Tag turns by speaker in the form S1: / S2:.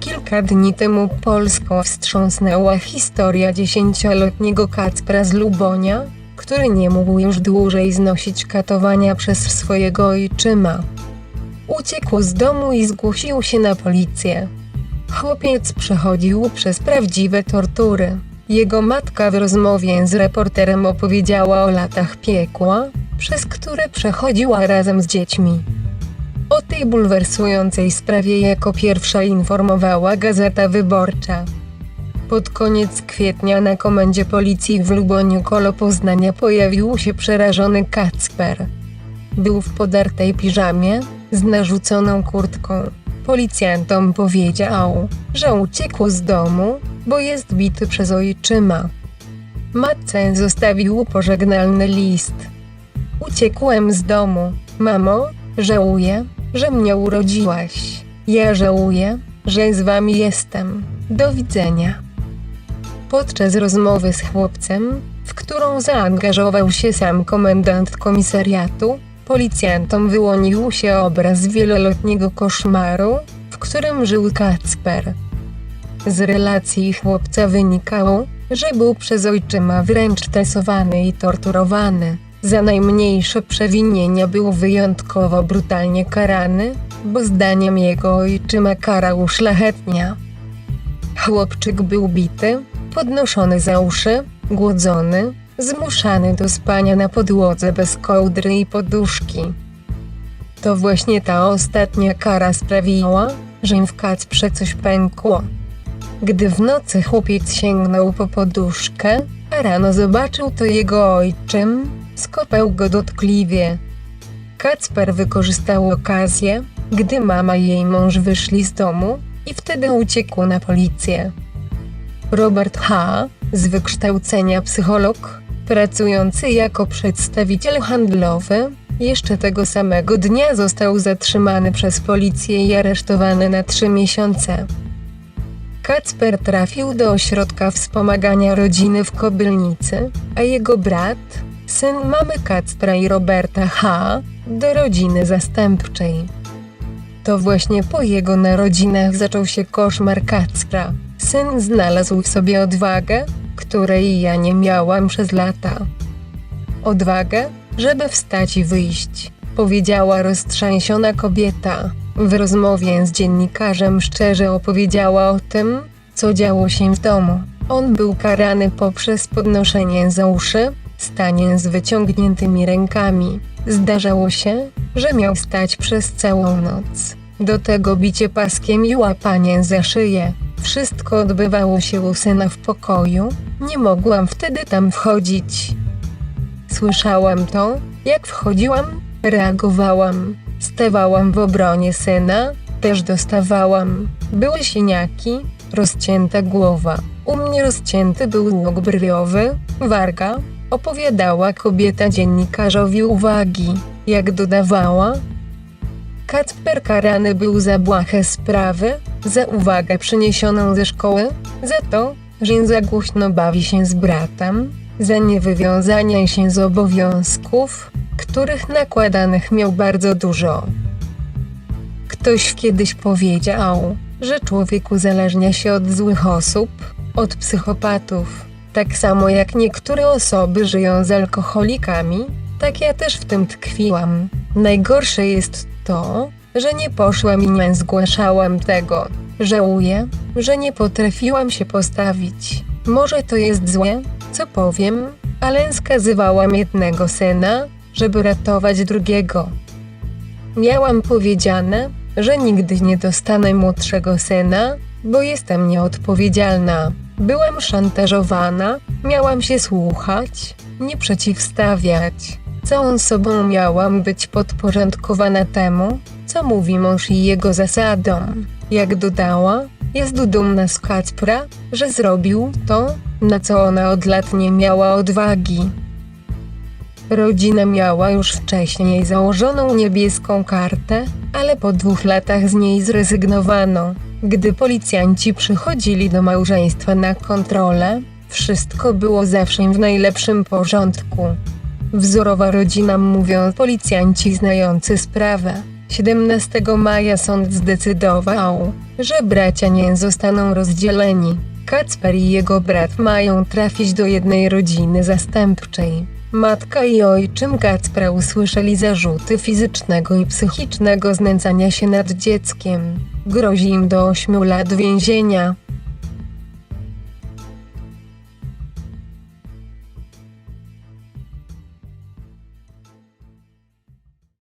S1: Kilka dni temu Polską wstrząsnęła historia dziesięcioletniego Kacpra z Lubonia, który nie mógł już dłużej znosić katowania przez swojego ojczyma. Uciekł z domu i zgłosił się na policję. Chłopiec przechodził przez prawdziwe tortury. Jego matka w rozmowie z reporterem opowiedziała o latach piekła, przez które przechodziła razem z dziećmi. O tej bulwersującej sprawie jako pierwsza informowała Gazeta Wyborcza. Pod koniec kwietnia na komendzie policji w Luboniu koło Poznania pojawił się przerażony Kacper. Był w podartej piżamie, z narzuconą kurtką. Policjantom powiedział, że uciekł z domu, bo jest bity przez ojczyma. Matce zostawił pożegnalny list. Uciekłem z domu. Mamo, żałuję, że mnie urodziłaś. Ja żałuję, że z wami jestem. Do widzenia. Podczas rozmowy z chłopcem, w którą zaangażował się sam komendant komisariatu, policjantom wyłonił się obraz wieloletniego koszmaru, w którym żył Kacper. Z relacji chłopca wynikało, że był przez ojczyma wręcz tesowany i torturowany. Za najmniejsze przewinienia był wyjątkowo brutalnie karany, bo zdaniem jego ojczyma kara uszlachetnia. Chłopczyk był bity, podnoszony za uszy, głodzony, zmuszany do spania na podłodze bez kołdry i poduszki. To właśnie ta ostatnia kara sprawiła, że im w Kacprze coś pękło. Gdy w nocy chłopiec sięgnął po poduszkę, a rano zobaczył to jego ojczym, skopał go dotkliwie. Kacper wykorzystał okazję, gdy mama i jej mąż wyszli z domu i wtedy uciekł na policję. Robert H., z wykształcenia psycholog, pracujący jako przedstawiciel handlowy, jeszcze tego samego dnia został zatrzymany przez policję i aresztowany na trzy miesiące. Kacper trafił do ośrodka wspomagania rodziny w Kobylnicy, a jego brat, syn mamy Kacpra i Roberta H., do rodziny zastępczej. To właśnie po jego narodzinach zaczął się koszmar Kacpra. Syn znalazł w sobie odwagę, której ja nie miałam przez lata. Odwagę, żeby wstać i wyjść, powiedziała roztrzęsiona kobieta. W rozmowie z dziennikarzem szczerze opowiedziała o tym, co działo się w domu. On był karany poprzez podnoszenie za uszy, stanie z wyciągniętymi rękami. Zdarzało się, że miał stać przez całą noc. Do tego bicie paskiem i łapanie za szyję. Wszystko odbywało się u syna w pokoju. Nie mogłam wtedy tam wchodzić. Słyszałam to, jak wchodziłam, reagowałam. Stawałam w obronie syna, też dostawałam. Były siniaki, rozcięta głowa. U mnie rozcięty był łuk brwiowy, warga, opowiadała kobieta dziennikarzowi uwagi. Jak dodawała, Kacper karany był za błahe sprawy, za uwagę przyniesioną ze szkoły, za to, że za głośno bawi się z bratem, za niewywiązanie się z obowiązków, których nakładanych miał bardzo dużo. Ktoś kiedyś powiedział, że człowiek uzależnia się od złych osób, od psychopatów. Tak samo jak niektóre osoby żyją z alkoholikami, tak ja też w tym tkwiłam. Najgorsze jest to, że nie poszłam i nie zgłaszałam tego. Żałuję, że nie potrafiłam się postawić. Może to jest złe, co powiem, ale skazywałam jednego syna, żeby ratować drugiego. Miałam powiedziane, że nigdy nie dostanę młodszego syna, bo jestem nieodpowiedzialna. Byłam szantażowana, miałam się słuchać, nie przeciwstawiać. Całą sobą miałam być podporządkowana temu, co mówi mąż i jego zasadom. Jak dodała, jest dumna z Kacpra, że zrobił to, na co ona od lat nie miała odwagi. Rodzina miała już wcześniej założoną niebieską kartę, ale po dwóch latach z niej zrezygnowano. Gdy policjanci przychodzili do małżeństwa na kontrolę, wszystko było zawsze w najlepszym porządku. Wzorowa rodzina mówią policjanci znający sprawę. 17 maja sąd zdecydował, że bracia nie zostaną rozdzieleni. Kacper i jego brat mają trafić do jednej rodziny zastępczej. Matka i ojczym Kacpra usłyszeli zarzuty fizycznego i psychicznego znęcania się nad dzieckiem. Grozi im do 8 lat więzienia.